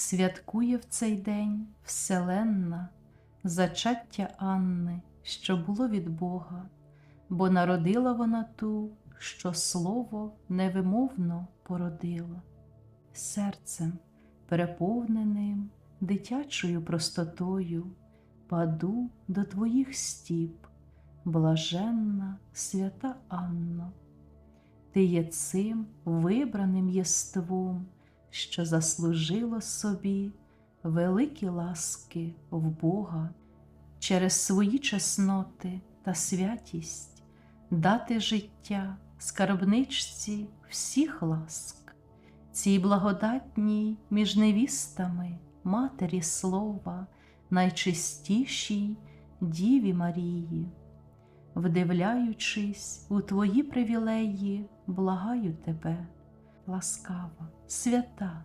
святкує в цей день Вселенна, зачаття Анни, що було від Бога, бо народила вона ту, що слово невимовно породила, серцем переповненим дитячою простотою, паду до твоїх стіп, блаженна свята Анно. Ти є цим вибраним єством, що заслужило собі великі ласки в Бога через свої чесноти та святість дати життя скарбничці всіх ласк, цій благодатній між невістами Матері Слова, найчистішій Діві Марії. Вдивляючись у твої привілеї, благаю тебе, ласкава, свята,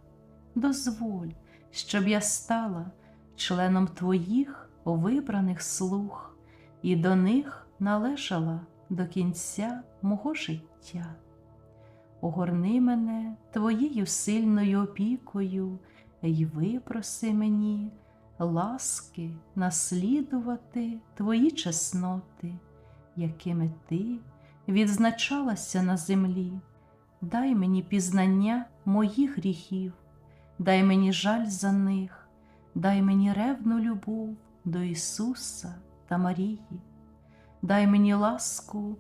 дозволь, щоб я стала членом твоїх вибраних слуг і до них належала до кінця мого життя. Огорни мене твоєю сильною опікою й випроси мені ласки наслідувати твої чесноти якими ти відзначалася на землі, дай мені пізнання моїх гріхів, дай мені жаль за них, дай мені ревну любов до Ісуса та Марії, дай мені ласку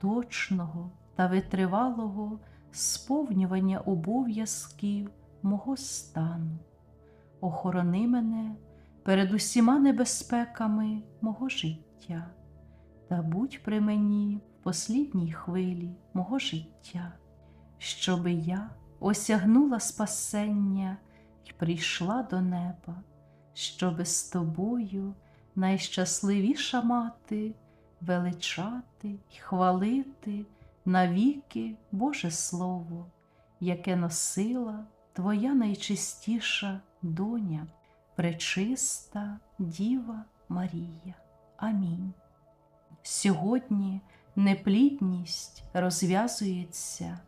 точного та витривалого сповнювання обов'язків мого стану. Охорони мене перед усіма небезпеками мого життя та будь при мені в послідній хвилі мого життя, щоби я осягнула спасення й прийшла до неба, щоби з тобою найщасливіша мати, величати й хвалити навіки Боже Слово, яке носила Твоя найчистіша доня, пречиста Діва Марія. Амінь. Сьогодні неплідність розв'язується,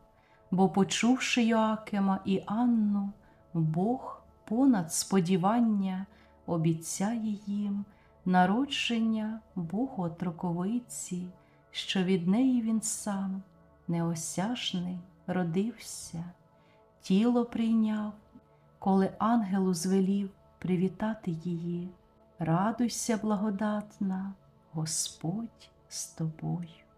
бо, почувши Йоакима і Анну, Бог понад сподівання обіцяє їм народження Боготроковиці, що від неї він сам, неосяжний, родився, тіло прийняв, коли ангелу звелів привітати її. Радуйся, благодатна! Господь з тобою.